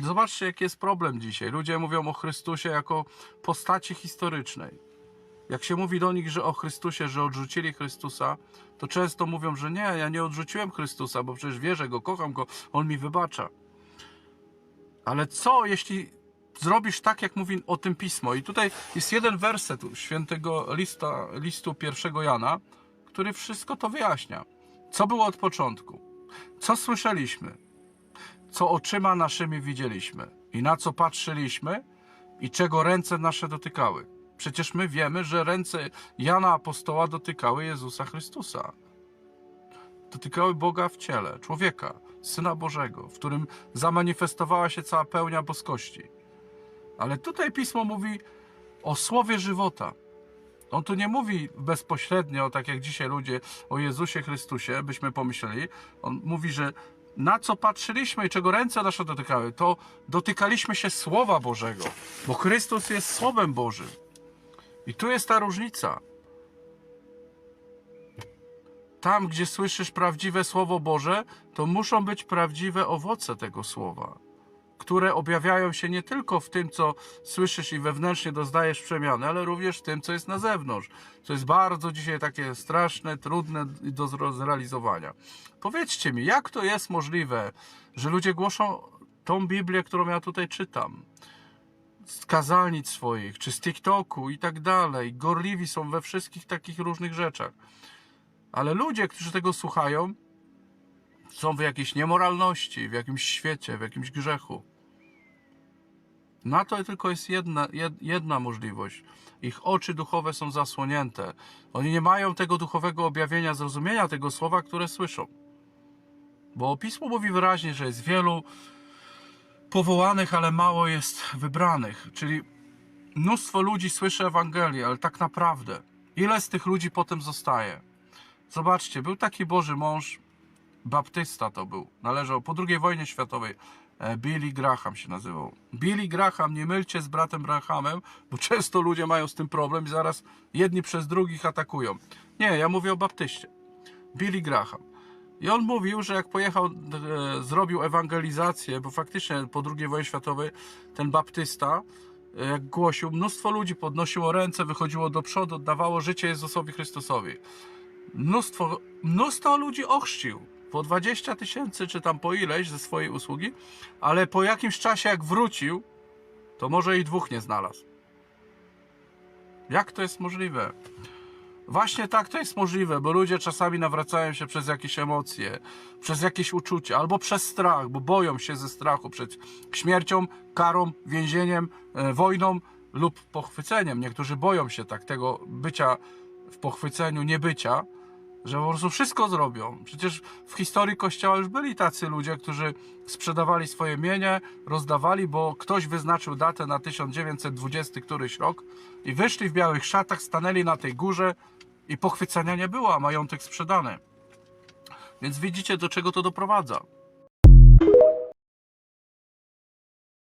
Zobaczcie, jaki jest problem dzisiaj. Ludzie mówią o Chrystusie jako postaci historycznej. Jak się mówi do nich, że o Chrystusie, że odrzucili Chrystusa, to często mówią, że nie, ja nie odrzuciłem Chrystusa, bo przecież wierzę go, kocham go, on mi wybacza. Ale co, jeśli zrobisz tak, jak mówi o tym pismo? I tutaj jest jeden werset świętego lista, listu pierwszego Jana, który wszystko to wyjaśnia. Co było od początku? Co słyszeliśmy? Co oczyma naszymi widzieliśmy? I na co patrzyliśmy? I czego ręce nasze dotykały? Przecież my wiemy, że ręce Jana Apostoła dotykały Jezusa Chrystusa. Dotykały Boga w ciele, człowieka, Syna Bożego, w którym zamanifestowała się cała pełnia boskości. Ale tutaj pismo mówi o słowie żywota. On tu nie mówi bezpośrednio, tak jak dzisiaj ludzie o Jezusie Chrystusie, byśmy pomyśleli. On mówi, że na co patrzyliśmy i czego ręce nasze dotykały, to dotykaliśmy się Słowa Bożego, bo Chrystus jest Słowem Bożym. I tu jest ta różnica. Tam, gdzie słyszysz prawdziwe Słowo Boże, to muszą być prawdziwe owoce tego Słowa, które objawiają się nie tylko w tym, co słyszysz i wewnętrznie doznajesz przemiany, ale również w tym, co jest na zewnątrz. Co jest bardzo dzisiaj takie straszne, trudne do zrealizowania. Powiedzcie mi, jak to jest możliwe, że ludzie głoszą tą Biblię, którą ja tutaj czytam? z kazalnic swoich, czy z TikToku i tak dalej. Gorliwi są we wszystkich takich różnych rzeczach. Ale ludzie, którzy tego słuchają, są w jakiejś niemoralności, w jakimś świecie, w jakimś grzechu. Na to tylko jest jedna, jed, jedna możliwość. Ich oczy duchowe są zasłonięte. Oni nie mają tego duchowego objawienia, zrozumienia tego słowa, które słyszą. Bo Pismo mówi wyraźnie, że jest wielu powołanych, ale mało jest wybranych. Czyli mnóstwo ludzi słyszy Ewangelię, ale tak naprawdę, ile z tych ludzi potem zostaje? Zobaczcie, był taki Boży mąż, baptysta to był, należał po II wojnie światowej. e, Billy Graham się nazywał. Billy Graham, nie mylcie z bratem Grahamem, bo często ludzie mają z tym problem i zaraz jedni przez drugich atakują. Nie, ja mówię o baptyście. Billy Graham. I on mówił, że jak pojechał, e, zrobił ewangelizację, bo faktycznie po II wojnie światowej ten baptysta, e, jak głosił, mnóstwo ludzi podnosiło ręce, wychodziło do przodu, oddawało życie Jezusowi Chrystusowi. Mnóstwo, mnóstwo ludzi ochrzcił. Po 20 tysięcy, czy tam po ileś ze swojej usługi, ale po jakimś czasie, jak wrócił, to może i dwóch nie znalazł. Jak to jest możliwe? Właśnie tak to jest możliwe, bo ludzie czasami nawracają się przez jakieś emocje, przez jakieś uczucia, albo przez strach, bo boją się ze strachu przed śmiercią, karą, więzieniem, e, wojną lub pochwyceniem. Niektórzy boją się tak tego bycia w pochwyceniu, niebycia, że po prostu wszystko zrobią. Przecież w historii Kościoła już byli tacy ludzie, którzy sprzedawali swoje mienie, rozdawali, bo ktoś wyznaczył datę na 1920 któryś rok i wyszli w białych szatach, stanęli na tej górze i pochwycenia nie było, a majątek sprzedany. Więc widzicie, do czego to doprowadza.